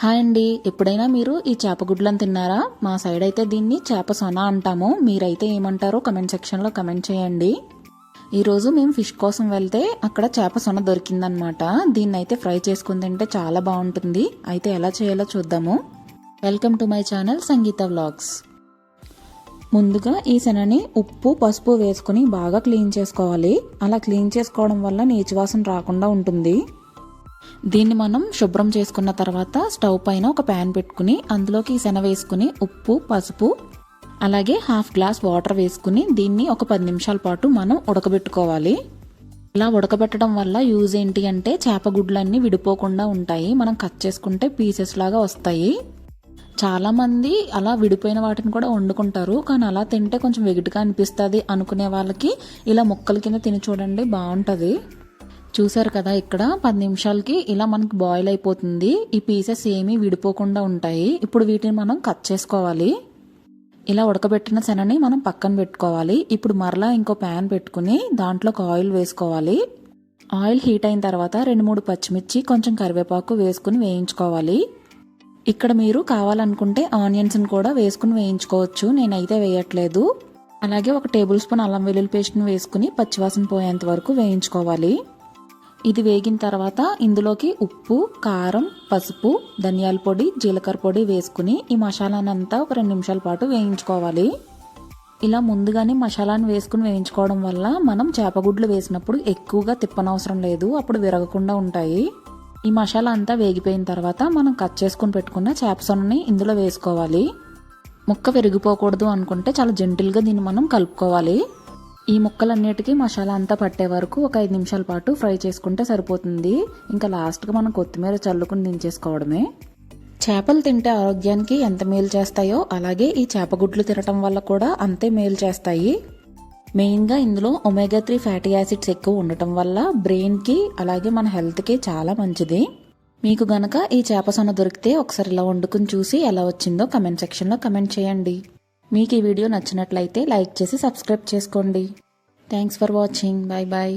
Hi అండి. ఎప్పుడైనా మీరు ఈ చేప గుడ్లను తిన్నారా? మా సైడ్ అయితే దీన్ని చేప సొన అంటాము. మీరైతే ఏమంటారో కమెంట్ సెక్షన్లో కమెంట్ చేయండి. ఈరోజు మేము ఫిష్ కోసం వెళ్తే అక్కడ చేప సొన దొరికిందనమాట దీన్ని అయితే ఫ్రై చేసుకుని తింటే చాలా బాగుంటుంది. అయితే ఎలా చేయాలో చూద్దాము. Welcome to my channel Sangeetha vlogs. ముందుగా ఈ శనని ఉప్పు పసుపు వేసుకుని బాగా క్లీన్ చేసుకోవాలి. అలా క్లీన్ చేసుకోవడం వల్ల నీచు వాసన రాకుండా ఉంటుంది. దీన్ని మనం శుభ్రం చేసుకున్న తర్వాత స్టవ్ పైన ఒక ప్యాన్ పెట్టుకుని అందులోకి శనగ వేసుకుని ఉప్పు పసుపు అలాగే హాఫ్ గ్లాస్ వాటర్ వేసుకుని దీన్ని ఒక పది నిమిషాల పాటు మనం ఉడకబెట్టుకోవాలి. ఇలా ఉడకబెట్టడం వల్ల యూజ్ ఏంటి అంటే చేపగుడ్లన్నీ విడిపోకుండా ఉంటాయి. మనం కట్ చేసుకుంటే పీసెస్ లాగా వస్తాయి. చాలామంది అలా విడిపోయిన వాటిని కూడా వండుకుంటారు. కానీ అలా తింటే కొంచెం వెగిటిగా అనిపిస్తుంది అనుకునే వాళ్ళకి ఇలా ముక్కల కింద తిని చూడండి బాగుంటుంది. చూసారు కదా ఇక్కడ పది నిమిషాలకి ఇలా మనకి బాయిల్ అయిపోతుంది. ఈ పీసెస్ ఏమీ విడిపోకుండా ఉంటాయి. ఇప్పుడు వీటిని మనం కట్ చేసుకోవాలి. ఇలా ఉడకబెట్టిన శనని మనం పక్కన పెట్టుకోవాలి. ఇప్పుడు మరలా ఇంకో ప్యాన్ పెట్టుకుని దాంట్లో ఒక ఆయిల్ వేసుకోవాలి. ఆయిల్ హీట్ అయిన తర్వాత రెండు మూడు పచ్చిమిర్చి కొంచెం కరివేపాకు వేసుకుని వేయించుకోవాలి. ఇక్కడ మీరు కావాలనుకుంటే ఆనియన్స్ని కూడా వేసుకుని వేయించుకోవచ్చు. నేనైతే వేయట్లేదు. అలాగే ఒక టేబుల్ స్పూన్ అల్లం వెల్లుల్లి పేస్ట్ని వేసుకుని పచ్చివాసన పోయేంత వరకు వేయించుకోవాలి. ఇది వేగిన తర్వాత ఇందులోకి ఉప్పు కారం పసుపు ధనియాల పొడి జీలకర్ర పొడి వేసుకుని ఈ మసాలానంతా ఒక రెండు నిమిషాల పాటు వేయించుకోవాలి. ఇలా ముందుగానే మసాలాను వేసుకుని వేయించుకోవడం వల్ల మనం చేపగుడ్లు వేసినప్పుడు ఎక్కువగా తిప్పనవసరం లేదు అప్పుడు విరగకుండా ఉంటాయి. ఈ మసాలా అంతా వేగిపోయిన తర్వాత మనం కట్ చేసుకుని పెట్టుకున్న చేప సొనని ఇందులో వేసుకోవాలి. ముక్క విరిగిపోకూడదు అనుకుంటే చాలా జెంటిల్గా దీన్ని మనం కలుపుకోవాలి. ఈ ముక్కలన్నిటికీ మసాలా అంతా పట్టే వరకు ఒక ఐదు నిమిషాల పాటు ఫ్రై చేసుకుంటే సరిపోతుంది. ఇంకా లాస్ట్గా మనం కొత్తిమీర చల్లుకుని దించేసుకోవడమే. చేపలు తింటే ఆరోగ్యానికి ఎంత మేలు చేస్తాయో అలాగే ఈ చేపగుడ్లు తినటం వల్ల కూడా అంతే మేలు చేస్తాయి. మెయిన్గా ఇందులో ఒమేగా త్రీ ఫ్యాటీ యాసిడ్స్ ఎక్కువ ఉండటం వల్ల బ్రెయిన్కి అలాగే మన హెల్త్కి చాలా మంచిది. మీకు గనక ఈ చేప సొన దొరికితే ఒకసారి ఇలా వండుకుని చూసి ఎలా వచ్చిందో కమెంట్ సెక్షన్లో కమెంట్ చేయండి. మీకు ఈ వీడియో నచ్చినట్లయితే లైక్ చేసి సబ్స్క్రైబ్ చేసుకోండి. Thanks for watching bye bye